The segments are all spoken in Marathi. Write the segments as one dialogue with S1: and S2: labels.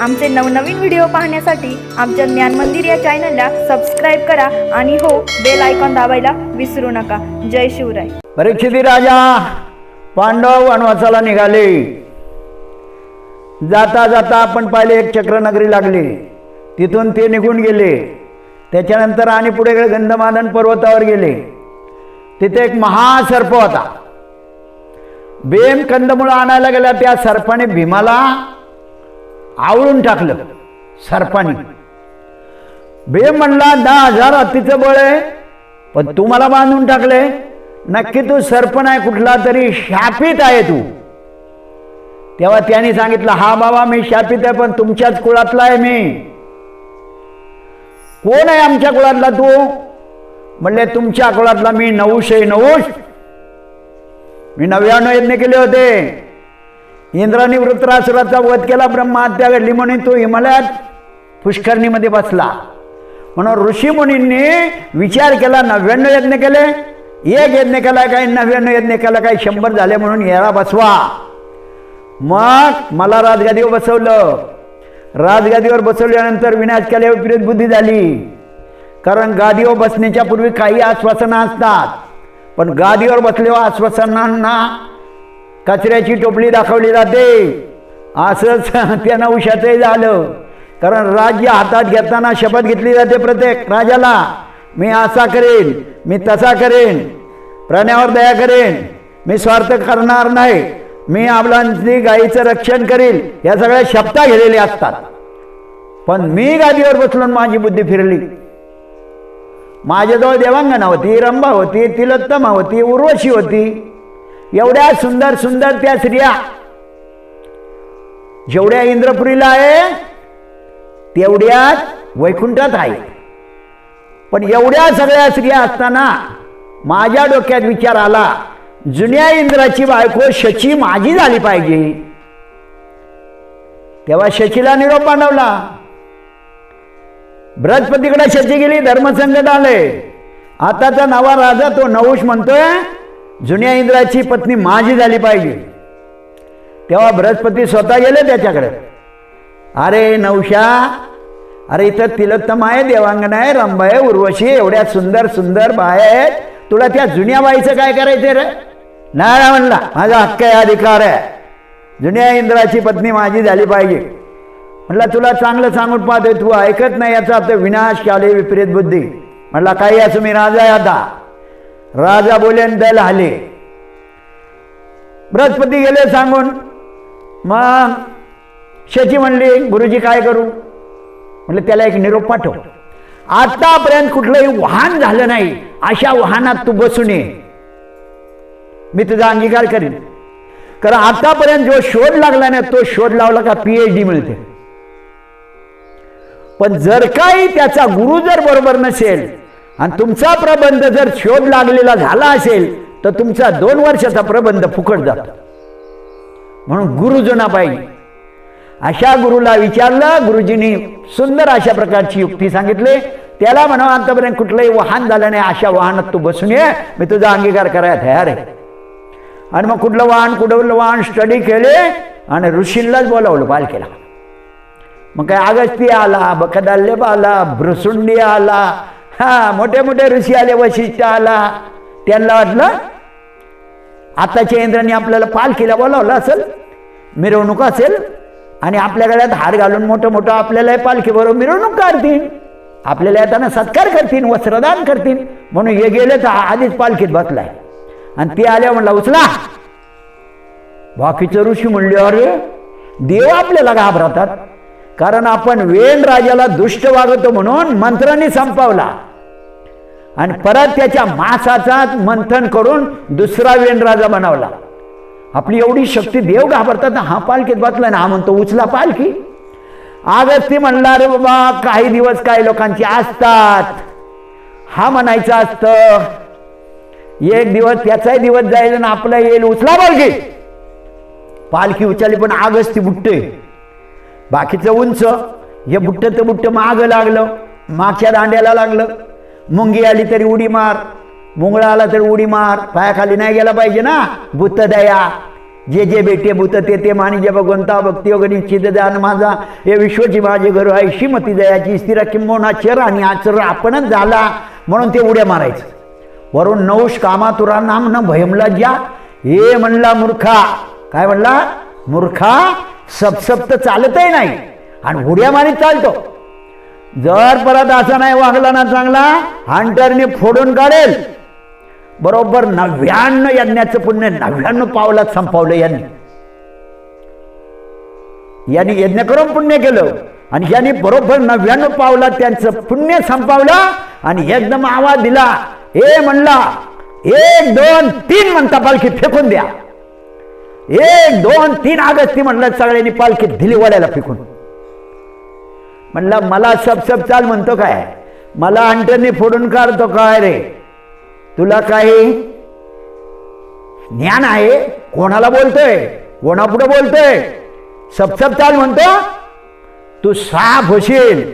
S1: आमचे नवनवीन व्हिडिओ पाहण्यासाठी आमच्या ज्ञान मंदिर या चॅनलला सबस्क्राईब करा आणि हो बेल आयकॉन दाबायला विसरू नका. जय शिवराय.
S2: परीक्षिती राजा पांडव वनवासाला निघाले. जाता जाता आपण पाहिले एक चक्रनगरी लागली. तिथून ते निघून गेले. त्याच्यानंतर आणि पुढे गंधमादन पर्वतावर गेले. तिथे एक महासर्प होता. बेम कंदमुळं आणायला गेला त्या सर्पाने भीमाला आवळून टाकलं. सर्पानी बे म्हणला दहा हजार हत्तीचं बळ आहे पण तू मला बांधून टाकले नक्की तू सर्प नाही कुठला तरी शापित आहे तू. तेव्हा त्यांनी सांगितलं हा बाबा मी शापित आहे पण तुमच्याच कुळातला आहे मी. कोण आहे आमच्या कुळातला तू? म्हणले तुमच्या कुळातला मी नऊश आहे नऊश मी नव्याण्णव यज्ञ केले होते. इंद्राने वृत्रासुराचा वध केला ब्रह्महत्या घडली म्हणून तो हिमालयात पुष्करणीमध्ये बसला. म्हणून ऋषीमुनींनी विचार केला नव्याण्णव यज्ञ केले. एक यज्ञ केला काही नव्याण्णव यज्ञ केला काही शंभर झाले म्हणून येळा बसवा. मग मला राजगादीवर बसवलं. राजगादीवर बसवल्यानंतर विनाश केल्यावर विपरीत बुद्धी झाली. कारण गादीवर बसण्याच्या पूर्वी काही आश्वासनं असतात. पण गादीवर बसल्यावर आश्वासनांना कचऱ्याची टोपली दाखवली जाते. असंच त्यांना उशाचंही झालं. कारण राज्य हातात घेताना शपथ घेतली जाते प्रत्येक राजाला. मी असा करेन मी तसा करेन. प्राण्यावर दया करेन. मी स्वार्थ करणार नाही. मी आपलांची गायीचं रक्षण करील या सगळ्या शब्दा गेलेल्या असतात. पण मी गादीवर बसलो माझी बुद्धी फिरली. माझ्याजवळ देवांगना होती रंभा होती तिलोत्तमा होती उर्वशी होती. एवढ्या सुंदर सुंदर त्या स्त्रिया. जेवढ्या इंद्रपुरीला आहे तेवढ्याच वैकुंठात आहे. पण एवढ्या सगळ्या स्त्रिया असताना माझ्या डोक्यात विचार आला जुन्या इंद्राची बायको शची माझी झाली पाहिजे. तेव्हा शचीला निरोप पाठवला बृहस्पतीकडे शची गेली धर्मसंकट आले. आताचा नवा राजा तो नवुष म्हणतोय जुन्या इंद्राची पत्नी माझी झाली पाहिजे. तेव्हा बृहस्पती स्वतः गेले त्याच्याकडे. अरे नवशा अरे इथं तिलोत्तम आहे देवांगण आहे रंभा आहे उर्वशी एवढ्या सुंदर सुंदर बाया आहेत. तुला त्या जुन्या बाईचं काय करायचं रे? नाही म्हणला माझा हक्क आहे अधिकार आहे. जुन्या इंद्राची पत्नी माझी झाली पाहिजे. म्हटलं तुला चांगलं सांगून पाहतोय तू ऐकत नाही याचा अर्थ विनाश काले विपरीत बुद्धी. म्हटला काही असं मी राजा आहे आता. राजा बोलेन दल आले. बृहस्पती गेले सांगून मग शेती म्हणली गुरुजी काय करू? म्हटलं त्याला एक निरोप पाठव. आतापर्यंत कुठलंही वाहन झालं नाही. अशा वाहनात तू बसून ये. मी तुझा अंगीकार करीन. कारण आतापर्यंत जो शोध लागला ना तो शोध लावला का पीएच डी मिळते. पण जर काही त्याचा गुरु जर बरोबर नसेल आणि तुमचा प्रबंध जर शोध लागलेला झाला असेल तर तुमचा दोन वर्षाचा प्रबंध फुकट जातो. म्हणून गुरुजना पाहिजे अशा गुरुला विचारलं गुरुजींनी सुंदर अशा प्रकारची युक्ती सांगितली. त्याला म्हणा आतापर्यंत कुठलंही वाहन झालं नाही अशा वाहनात तू बसून ये मी तुझा अंगीकार करायला तयार आहे. आणि मग कुठलं वाहन कुठलं वाहन स्टडी केले आणि ऋषींलाच बोलावलं पालखीला. मग काय अगस्ती आला बकदाल्लेब आला भ्रसुंडी आला हा मोठे मोठे ऋषी आले वशिष्ठ आला त्यांना वाटलं आताच्या इंद्राने आपल्याला पालखीला बोलावलं असेल मिरवणूक असेल आणि आपल्या गळ्यात हार घालून मोठं मोठं आपल्याला पालखी बरोबर मिरवणूक काढतील. आपल्याला येताना सत्कार करतील वस्त्रदान करतील म्हणून हे गेले तर आधीच पालखीत बसलाय. आणि ते आल्या म्हणला उचला. बाकीचं ऋषी म्हणले अरे देव आपल्याला घाबरतात कारण आपण वेण राजाला दुष्ट वागतो म्हणून मंत्राने संपवला. आणि परत त्याच्या मासाचा मंथन करून दुसरा वेण राजा बनवला. आपली एवढी शक्ती देव घाबरतात ना हा पालखीत बसला ना हा म्हणतो उचला पालखी. आगस्ती ती म्हणला रे बाबा काही दिवस काही लोकांची असतात. हा म्हणायचं असतं एक दिवस त्याचाही दिवस जाईल आणि आपला येईल उचला पालखी. पालखी उचलली पण आगच ती बुट्टे. बाकीचं उंच हे बुट्ट तर बुट्ट मागं लागलं मागच्या दांड्याला लागलं. मुंगी आली तरी उडी मार मुंगळा आला तरी उडी मार पायाखाली नाही गेला पाहिजे ना? बुत्त दया. जे जे बेटे भूत ते ते मानी जे भगवंता भक्ती वगैरे चिद दान माझा. हे विश्वची माझे घर आहे श्रीमती दयाची स्थिर किंबोना चर आणि आचर आपणच झाला. म्हणून ते उड्या मारायचं. वरून नौश कामातुरा नाम न भयमला ज्या. हे म्हणला मूर्खा. काय म्हणला? मूर्खा सपसप तर चालतही नाही. आणि उड्या मारीत चालतो. जर परत असा नाही वागला ना चांगला हंटरने फोडून काढेल. बरोबर नव्याण्णव यज्ञाचं पुण्य नव्याण्णव पावलात संपवलं यांनी. यांनी यज्ञ करून पुण्य केलं. आणि यांनी बरोबर नव्याण्णव पावलात त्यांचं पुण्य संपवलं आणि एकदम आवाज दिला. हे म्हणला एक दोन तीन म्हणता पालखी फेकून द्या. एक दोन तीन आगस्ती म्हणलं सगळ्यांनी पालखी दिली वड्याला फिकून. म्हणलं मला सब सब चाल म्हणतो काय? मला अंटरनी फोडून काढतो काय रे? तुला काही ज्ञान आहे? कोणाला बोलतोय? कोणापुढे बोलतोय? सब सब चाल म्हणतो तू साफ होशील.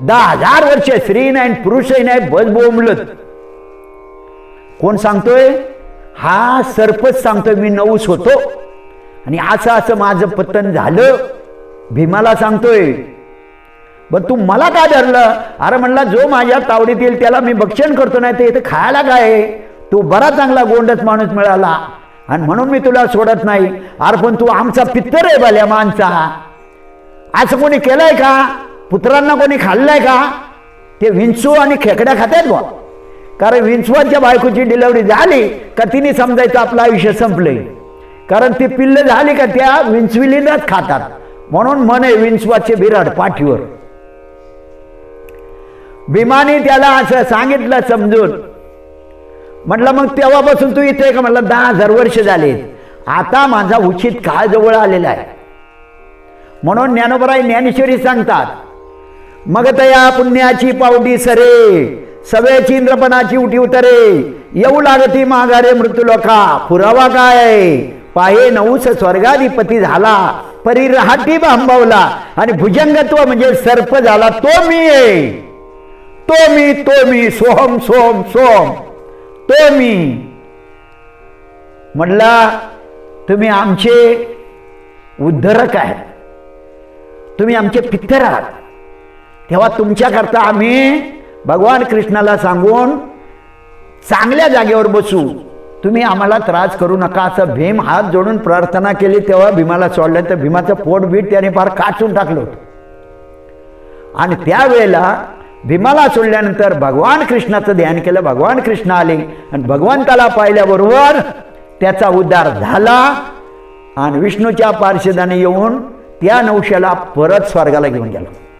S2: दहा हजार वर्ष स्त्री नाही पुरुषही नाही बस बोंबलत. कोण सांगतोय? हा सर्पच सांगतो मी नऊस होतो. आणि असं असं माझं पतन झालं. भीमाला सांगतोय बर तू मला का धरलं? अरे म्हणला जो माझ्या तावडीत येईल त्याला मी भक्षण करतो नाही ते इथं खायला काय? तू बरा चांगला गोंडच माणूस मिळाला. आणि म्हणून मी तुला सोडत नाही. अरे पण तू आमचा पित्तर आहे बाल्या माणसा. असं कोणी केलंय का? पुत्रांना कोणी खाल्लंय का? ते विंचू आणि खेकड्या खात्यात बा कारण विंचवाच्या बायकोची डिलिव्हरी झाली का तिने समजायचं आपलं आयुष्य संपले कारण ती पिल्ल झाली का त्या विंचविलीनच खातात. म्हणून म्हणे विंचवाचे बिराड पाठीवर. भीमाने त्याला असं सांगितलं समजून. म्हटलं मग तेव्हापासून तू इथे का? म्हटलं दहा हजार वर्ष झाले. आता माझा उचित काळ जवळ आलेला आहे. म्हणून ज्ञानोबराई ज्ञानेश्वरी सांगतात मग तया पुण्याची पावटी सरे. सगळ्याची इंद्रपणाची उठी उतरे. येऊ लागती माघारे मृत्यू लोका. पुरावा काय? पाये नऊस स्वर्गाधिपती झाला. परी रहाटी भांबवला. आणि भुजंगत्व म्हणजे सर्प झाला. तो मी ये तो मी तो मी. सोहम सोहम सोहम. तो मी. म्हटला तुम्ही आमचे उद्धरक आहेत. तुम्ही आमचे पित्तर आहात तेव्हा तुमच्याकरता आम्ही भगवान कृष्णाला सांगून चांगल्या जागेवर बसू. तुम्ही आम्हाला त्रास करू नका. असं भीम हात जोडून प्रार्थना केली तेव्हा भीमाला सोडलं. तर भीमाचं पोट बीट त्याने फार काचून टाकलं होतं. आणि त्यावेळेला भीमाला सोडल्यानंतर भगवान कृष्णाचं ध्यान केलं. भगवान कृष्ण आले. आणि भगवंताला पाहिल्याबरोबर त्याचा उद्धार झाला. आणि विष्णूच्या पार्षदाने येऊन त्या नवशाला परत स्वर्गाला घेऊन गेला.